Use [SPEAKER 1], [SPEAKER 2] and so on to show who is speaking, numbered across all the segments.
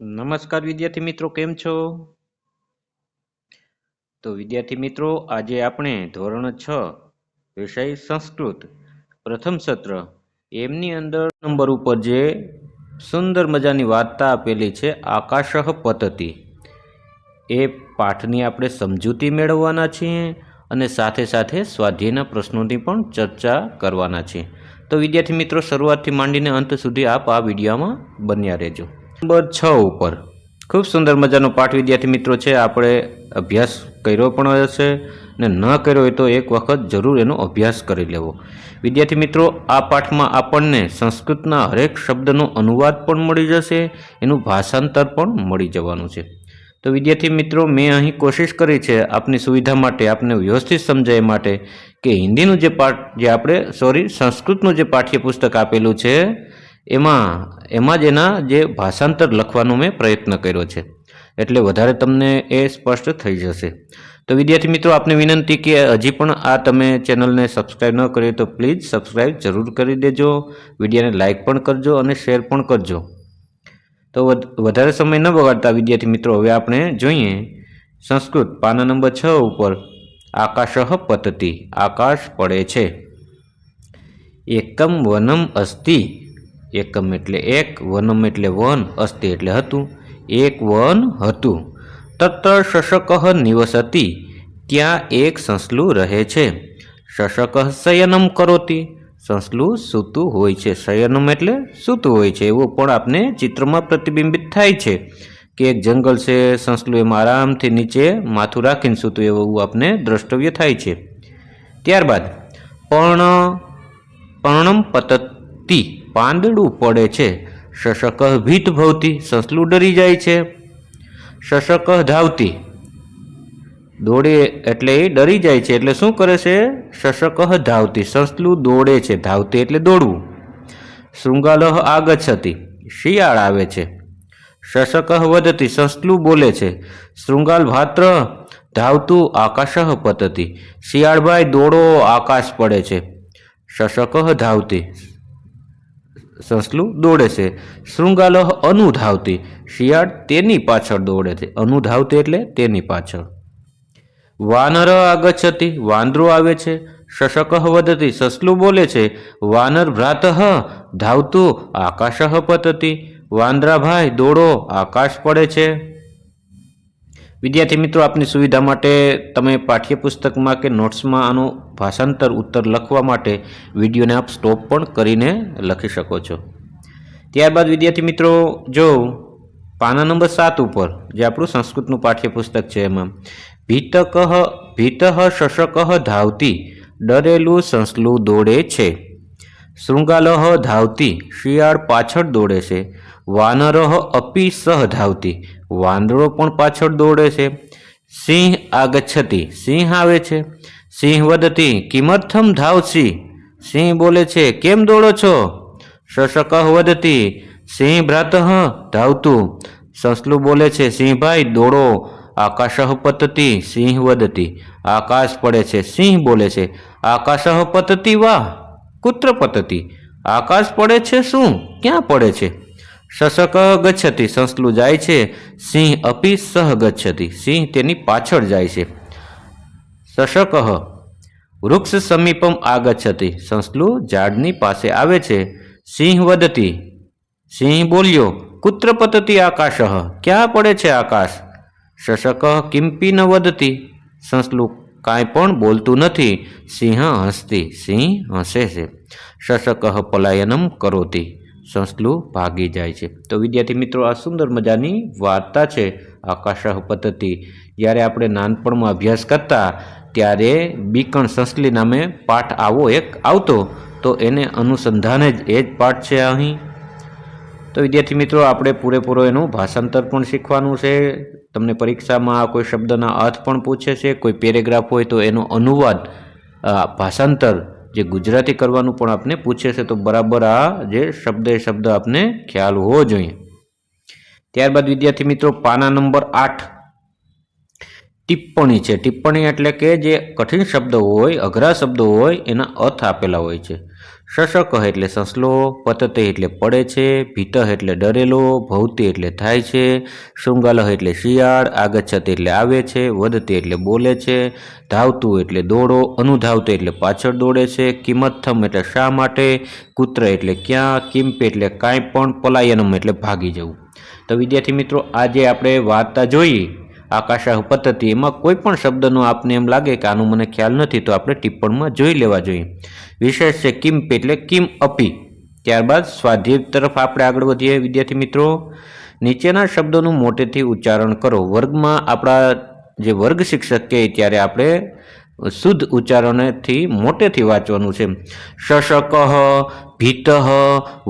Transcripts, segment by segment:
[SPEAKER 1] નમસ્કાર વિદ્યાર્થી મિત્રો, કેમ છો? તો વિદ્યાર્થી મિત્રો, આજે આપણે ધોરણ છ, વિષય સંસ્કૃત, પ્રથમ સત્ર, એમની અંદર નંબર ઉપર જે સુંદર મજાની વાર્તા આપેલી છે, આકાશઃ પતતી. એ પાઠની આપણે સમજૂતી મેળવવાના છીએ અને સાથે સાથે સ્વાધ્યાયના પ્રશ્નોની પણ ચર્ચા કરવાના છીએ. તો વિદ્યાર્થી મિત્રો, શરૂઆતથી માંડીને અંત સુધી આપ આ વિડીયોમાં બન્યા રહેજો. નંબર છ ઉપર. ખૂબ સુંદર મજાનો પાઠ વિદ્યાર્થી મિત્રો છે. આપણે અભ્યાસ કર્યો પણ હશે ને ન કર્યો હોય તો એક વખત જરૂર એનો અભ્યાસ કરી લેવો. વિદ્યાર્થી મિત્રો, આ પાઠમાં આપણને સંસ્કૃતના હરેક શબ્દનો અનુવાદ પણ મળી જશે, એનું ભાષાંતર પણ મળી જવાનું છે. તો વિદ્યાર્થી મિત્રો, મેં અહીં કોશિશ કરી છે આપની સુવિધા માટે, આપને વ્યવસ્થિત સમજાય માટે કે હિન્દીનું જે પાઠ જે આપણે સોરી સંસ્કૃતનું જે પાઠ્યપુસ્તક આપેલું છે એમાં એમાં જ એના જે ભાષાંતર લખવાનો મેં પ્રયત્ન કર્યો છે. એટલે વધારે તમને એ સ્પષ્ટ થઈ જશે. તો વિદ્યાર્થી મિત્રો, આપને વિનંતી કે હજી પણ આ તમે ચેનલને સબસ્ક્રાઈબ ન કરી તો પ્લીઝ સબસ્ક્રાઈબ જરૂર કરી દેજો. વિડીયોને લાઇક પણ કરજો અને શેર પણ કરજો. તો વધારે સમય ન બગાડતા વિદ્યાર્થી મિત્રો, હવે આપણે જોઈએ સંસ્કૃત. પાના નંબર છ ઉપર, આકાશ પતતી, આકાશ પડે છે. એકમ વનમ અસ્તિ એકમ એટલે એક, વનમ એટલે વન, અસ્તિ એટલે હતું. એક વન હતું. તત્ર શશક નિવસતી ત્યાં એક સંસલું રહે છે. શશક શયનમ કરોતી, સંસલું સૂતું હોય છે. શયનમ એટલે સૂતું હોય છે, એવું પણ આપને ચિત્રમાં પ્રતિબિંબિત થાય છે કે એક જંગલ છે, સંસલું એમાં આરામથી નીચે માથું રાખીને સૂતું એવું આપને દ્રષ્ટવ્ય થાય છે. ત્યારબાદ, પર્ણ, પર્ણમ પતતી પાંદડું પડે છે. શશક ભીત ભવતી સસલું ડરી જાય છે. શશક ધાવતી દોડે એટલે એ ડરી જાય છે. એટલે શું કરે છે? શશક ધાવતી સસલું દોડે છે. ધાવતી એટલે દોડવું. શૃંગાલહ આગચ્છતી શિયાળ આવે છે. શશક વધતી સસલું બોલે છે. શૃંગાલ ભાત્ર ધાવતું આકાશ પતતી શિયાળભાઈ દોડો આકાશ પડે છે. શશક ધાવતી સસલું દોડે છે. શૃંગાલહ અનુધાવતી. શિયાળ તેની પાછળ દોડે છે. અનુધાવતી એટલે તેની પાછળ. વાનર આગચ્છતી. વાંદરો આવે છે. શશક વધતી. સસલું બોલે છે, વાનર ભ્રાતઃ ધાવતું, આકાશ પતતી. વાંદરાભાઈ, દોડો, આકાશ પડે છે. વિદ્યાર્થી મિત્રો, આપની સુવિધા માટે તમે પાઠ્યપુસ્તકમાં કે નોટ્સમાં આનું ભાષાંતર, ઉત્તર લખવા માટે વિડીયોને આપ સ્ટોપ પણ કરીને લખી શકો છો. ત્યારબાદ વિદ્યાર્થી મિત્રો, જો પાના નંબર સાત ઉપર, જે આપણું સંસ્કૃતનું પાઠ્યપુસ્તક છે એમાં, ભીતકહ ભીતઃ શશક ધાવતી, ડરેલું સંસલું દોડે છે. શૃંગાલહ ધાવતી, શિયાળ પાછળ દોડે છે. વાનરહ અપી સહ ધાવતી વાંદરો પણ પાછળ દોડે છે. સિંહ આગચ્છતી, સિંહ આવે છે. સિંહ વધતી, કિમર્થમ ધાવસી. સિંહ બોલે છે, કેમ દોડો છો? શશક વધતી, સિંહ ભ્રાતઃ ધાવતું. સસલું બોલે છે સિંહભાઈ દોડો. આકાશ પતતી, સિંહ વદતી આકાશ પડે છે, સિંહ બોલે છે, આકાશ પતતી વાહ, કુત્ર પતતી. આકાશ પડે છે શું? ક્યાં પડે છે? શશક ગચ્છતી સંસલું જાય છે, સિંહ અપી સહ ગચ્છતી, સિંહ તેની પાછળ જાય છે. શશક વૃક્ષ સમીપમ આગચ્છતી સંસલું ઝાડની પાસે આવે છે. સિંહ વધતી, સિંહ બોલ્યો, કુત્ર પતતી આકાશ, ક્યાં પડે છે આકાશ? શશક કિંપી ન વધતી સંસલું કાંઈ પણ બોલતું નથી. સિંહ હસતી, સિંહ હસે છે. શશક પલાયનમ કરોતી. સંસલું ભાગી જાય છે. તો વિદ્યાર્થી મિત્રો, આ સુંદર મજાની વાર્તા છે આકાશાહ પદ્ધતિ. જ્યારે આપણે નાનપણમાં અભ્યાસ કરતા ત્યારે બીકણ સંસ્લી નામે પાઠ આવો એક આવતો, તો એને અનુસંધાને જ એ જ પાઠ છે અહીં. તો વિદ્યાર્થી મિત્રો, આપણે પૂરેપૂરો એનું ભાષાંતર પણ શીખવાનું છે. તમને પરીક્ષામાં કોઈ શબ્દના અર્થ પણ પૂછે છે, કોઈ પેરેગ્રાફ હોય તો એનો અનુવાદ ભાષાંતર જે ગુજરાતી કરવાનું પણ આપને પૂછે છે, તો બરાબર આ જે શબ્દ એ શબ્દ આપને ખ્યાલ હોવો જોઈએ. ત્યારબાદ વિદ્યાર્થી મિત્રો, પાના નંબર આઠ. ટિપ્પણી છે. ટિપ્પણી એટલે કે જે કઠિન શબ્દ હોય, અઘરા શબ્દો હોય, એના અર્થ આપેલા હોય છે. શશક એટલે સસલો, પતતે એટલે પડે છે, ભીત એટલે ડરેલો, ભૌતિ એટલે થાય છે, શૃંગાલ એટલે શિયાળ, આગચ્છત એટલે આવે છે, વધતે એટલે બોલે છે, ધાવતું એટલે દોડો, અનુધાવતે એટલે પાછળ દોડે છે, કિંમતથમ એટલે શા માટે, કૂત્ર એટલે ક્યાં, કિંપ એટલે કાંઈ પણ પલાયનમ એટલે ભાગી જવું. તો વિદ્યાર્થી મિત્રો, આજે આપણે વાર્તા જોઈ આકાશાહ પદ્ધતિ એમાં કોઈ પણ શબ્દનો આપને એમ લાગે કે આનું મને ખ્યાલ નથી, તો આપણે ટિપ્પણમાં જોઈ લેવા જોઈએ. વિશેષ છે, કિમ એટલે કિમ અપી. ત્યારબાદ સ્વાધ્યાય તરફ આપણે આગળ વધીએ, વિદ્યાર્થી મિત્રો. નીચેના શબ્દોનું મોટેથી ઉચ્ચારણ કરો. વર્ગમાં આપણા જે વર્ગ શિક્ષક કહે ત્યારે આપણે શુદ્ધ ઉચ્ચારણથી મોટેથી વાંચવાનું છે. શશક, ભીત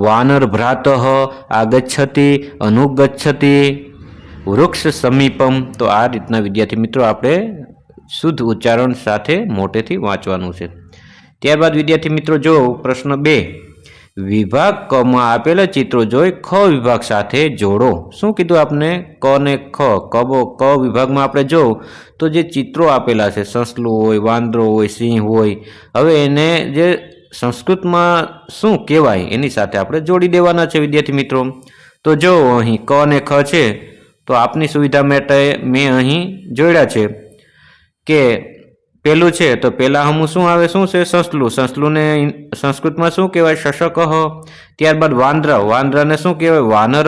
[SPEAKER 1] વાનર ભ્રાત આગચ્છતિ, અનુગચ્છતિ વૃક્ષ સમીપમ. તો આ રીતના વિદ્યાર્થી મિત્રો આપણે શુદ્ધ ઉચ્ચારણ સાથે મોટેથી વાંચવાનું છે. ત્યારબાદ વિદ્યાર્થી મિત્રો જો પ્રશ્ન બે, વિભાગ કમાં આપેલા ચિત્રો જોઈ ખ વિભાગ સાથે જોડો. શું કીધું આપને? ક ને ખ કબો ક વિભાગમાં આપણે જો, તો જે ચિત્રો આપેલા છે, સસલું હોય, વાંદરો હોય, સિંહ હોય, હવે એને જે સંસ્કૃતમાં શું કહેવાય એની સાથે આપણે જોડી દેવાના છે વિદ્યાર્થી મિત્રો. તો જો અહીં ક ને ખ છે તો આપની સુવિધા માટે મેં અહીં જોડ્યા છે કે પેલું છે, તો પહેલાં હમું શું આવે, શું છે? સંસ્લું. સસલુંને સંસ્કૃતમાં શું કહેવાય? શશક ત્યારબાદ વાંદ્ર. વાંદ્રાને શું કહેવાય? વાનર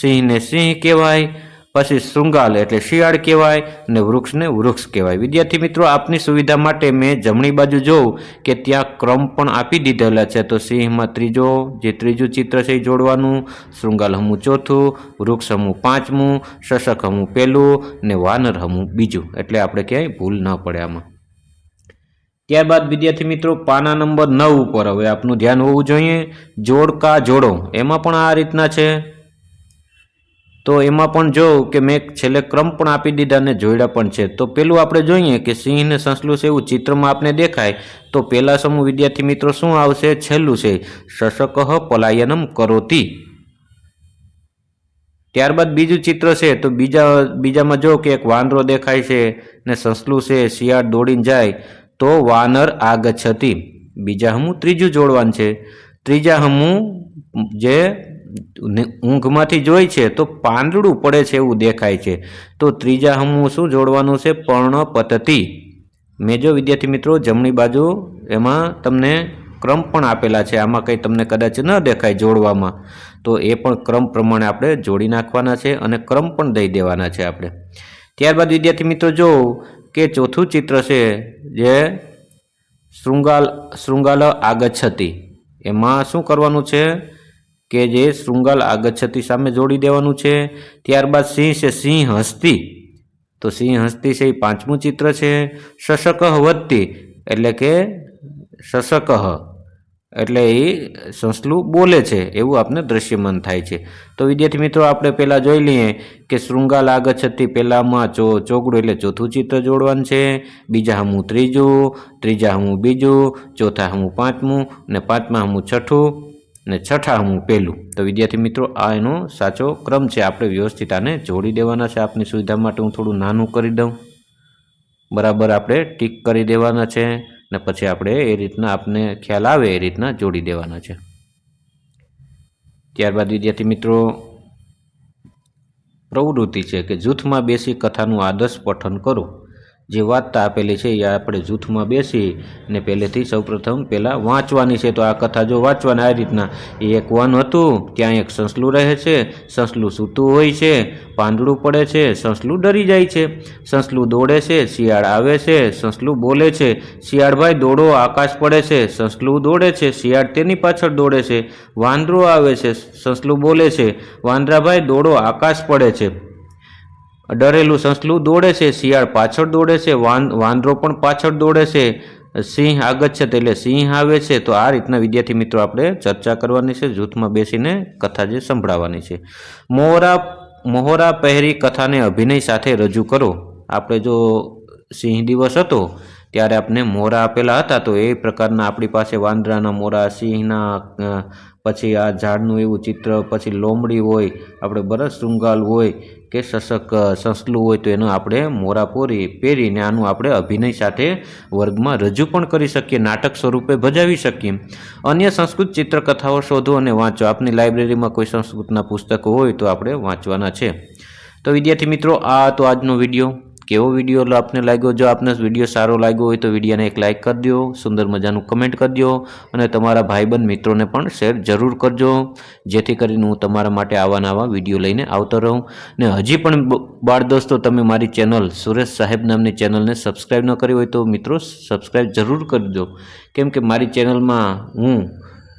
[SPEAKER 1] સિંહને સિંહ કહેવાય. પછી શૃંગાલ એટલે શિયાળ કહેવાય અને વૃક્ષને વૃક્ષ કહેવાય. વિદ્યાર્થી મિત્રો, આપની સુવિધા માટે મેં જમણી બાજુ જોઉં કે ત્યાં ક્રમ પણ આપી દીધેલા છે. તો સિંહમાં ત્રીજો, જે ત્રીજું ચિત્ર છે એ જોડવાનું. શૃંગાલ હમું ચોથું, વૃક્ષ હમું પાંચમું, શશક હમું પહેલું ને વાનર હમું બીજું. એટલે આપણે ક્યાંય ભૂલ ન પડે આમાં. ત્યારબાદ વિદ્યાર્થી મિત્રો, પાના નંબર નવ ઉપર. હવે આપનું ધ્યાન હોવું જોઈએ. જોડકા જોડો. એમાં પણ આ રીતના છે. તો એમાં પણ જો કે મેં છેલ્લે ક્રમ પણ આપી દીધા અને જોયડા પણ છે. તો પેલું આપણે જોઈએ કે સિંહ ને સંસલું છે એવું ચિત્રમાં આપને દેખાય. તો પહેલા સમૂહ વિદ્યાર્થી મિત્રો શું આવશે? છેલ્લું છે. શશક પલાયનમ કરોતી. ત્યારબાદ બીજું ચિત્ર છે. તો બીજા, બીજામાં જો કે એક વાનરો દેખાય છે ને સંસલું છે, શિયાળ દોડીને જાય. તો વાનર આગછતી. બીજા હમું ત્રીજું જોડવાનું છે. ત્રીજા હમું જે ઊંઘમાંથી જોઈ છે તો પાંદડું પડે છે એવું દેખાય છે. તો ત્રીજા હમું શું જોડવાનું છે? પર્ણપતતી. મેં જો, વિદ્યાર્થી મિત્રો, જમણી બાજુ એમાં તમને ક્રમ પણ આપેલા છે. આમાં કંઈ તમને કદાચ ન દેખાય જોડવામાં. તો એ પણ ક્રમ પ્રમાણે આપણે જોડી નાખવાના છે અને ક્રમ પણ દઈ દેવાના છે આપણે. ત્યારબાદ, વિદ્યાર્થી મિત્રો, જો કે ચોથું ચિત્ર છે જે શૃંગાલ શૃંગાલ આગચ્છતી. એમાં શું કરવાનું છે? કે જે શૃંગાલ આગચ્છતી સામે જોડી દેવાનું છે. ત્યારબાદ સિંહ છે સિંહ હસ્તી. તો સિંહ હસ્તી છે એ પાંચમું ચિત્ર છે. શશક વધતી એટલે કે શશક. એટલે એ સંસ્લું બોલે છે એવું આપને દ્રશ્યમાન થાય છે. તો વિદ્યાર્થી મિત્રો આપણે પહેલાં જોઈ લઈએ કે શૃંગાલ આગચ્છતી પહેલાંમાં ચો ચોકડું એટલે ચોથું ચિત્ર જોડવાનું છે. બીજા હમું ત્રીજું, ત્રીજા હમું બીજું, ચોથા હમું પાંચમું ને પાંચમા હમું છઠ્ઠું. ને છઠ્ઠા હું પહેલું તો વિદ્યાર્થી મિત્રો, આ એનો સાચો ક્રમ છે. આપણે વ્યવસ્થિત આને જોડી દેવાના છે. આપની સુવિધા માટે હું થોડું નાનું કરી દઉં. બરાબર આપણે ટીક કરી દેવાના છે ને પછી આપણે એ રીતના આપને ખ્યાલ આવે એ રીતના જોડી દેવાના છે. ત્યારબાદ વિદ્યાર્થી મિત્રો, પ્રવૃત્તિ છે કે જૂથમાં બેસી કથાનું આદર્શ પઠન કરો. જે વાર્તા આપેલી છે એ આપણે જૂથમાં બેસી ને પહેલેથી સૌપ્રથમ પહેલાં વાંચવાની છે. તો આ કથા જો વાંચવાની આ રીતના એ એક વન હતું, ત્યાં એક સંસલું રહે છે. સંસલું સૂતું હોય છે, પાંદડું પડે છે, સંસલું ડરી જાય છે. સંસલું દોડે છે, શિયાળ આવે છે, સંસલું બોલે છે. શિયાળભાઈ, દોડો, આકાશ પડે છે, સંસલું દોડે છે, શિયાળ તેની પાછળ દોડે છે. વાંદરો આવે છે, સંસલું બોલે છે. વાંદરાભાઈ, દોડો, આકાશ પડે છે. ડરેલું સંસલું દોડે છે, શિયાળ પાછળ દોડે છે, વાન, વાંદરો પણ પાછળ દોડે છે. સિંહ આગત છે એટલે સિંહ આવે છે તો આ રીતના વિદ્યાર્થી મિત્રો આપણે ચર્ચા કરવાની છે, જૂથમાં બેસીને કથા જે સંભળાવવાની છે. મોહરા મોહરા પહેરી કથાને અભિનય સાથે રજૂ કરો. આપણે જો સિંહ દિવસ હતો ત્યારે આપને મોરા આપેલા હતા તો એ પ્રકારના આપણી પાસે વાંદરાના મોરા, સિંહના પછી આ ઝાડનું એવું ચિત્ર, પછી લોમડી હોય, આપણે બરસ શૃંગાલ હોય કે શશક સસલું હોય તો એનું આપણે મોરા પોરી પહેરીને આનું આપણે અભિનય સાથે વર્ગમાં રજૂ પણ કરી શકીએ, નાટક સ્વરૂપે ભજાવી શકીએ. અન્ય સંસ્કૃત ચિત્રકથાઓ શોધો અને વાંચો. આપની લાઇબ્રેરીમાં કોઈ સંસ્કૃતના પુસ્તકો હોય તો આપણે વાંચવાના છે. તો વિદ્યાર્થી મિત્રો, આ તો આજનો વીડિયો. કેવો વીડિયો આપને લાગ્યો? જો આપને વીડિયો સારો લાગ્યો હોય તો વિડીયોને એક લાઇક કરી દો, સુંદર મજાનું કમેન્ટ કરી દો અને તમારા ભાઈબંધ મિત્રોને પણ શેર જરૂર કરજો. જેથી કરીને હું તમારા માટે આવા નવા વીડિયો લઈને આવતો રહું. ને હજી પણ બાળ દોસ્તો, તમે મારી ચેનલ સુરેશ સાહેબ નામની ચેનલને સબસ્ક્રાઈબ ન કરી હોય તો મિત્રો સબસ્ક્રાઈબ જરૂર કરી દો કેમ કે મારી ચેનલમાં હું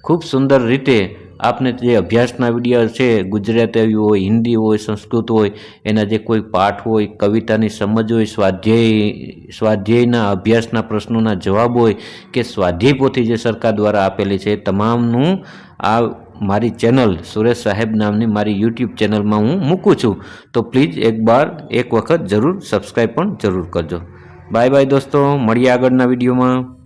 [SPEAKER 1] ખૂબ સુંદર રીતે આપને જે અભ્યાસના વીડિયો છે, ગુજરાતી હોય, હિન્દી હોય, સંસ્કૃત હોય, એના જે કોઈ પાઠ હોય, કવિતાની સમજ હોય, સ્વાધ્યાય, સ્વાધ્યાયના અભ્યાસના પ્રશ્નોના જવાબ હોય કે સ્વાધ્યાય પોથી જે સરકાર દ્વારા આપેલી છે તમામનું આ મારી ચેનલ સુરેશ સાહેબ નામની મારી યુટ્યુબ ચેનલમાં હું મૂકું છું. તો પ્લીઝ એક બાર એક વખત જરૂર સબસ્ક્રાઈબ પણ જરૂર કરજો. બાય બાય દોસ્તો, મળીએ આગળના વિડીયોમાં.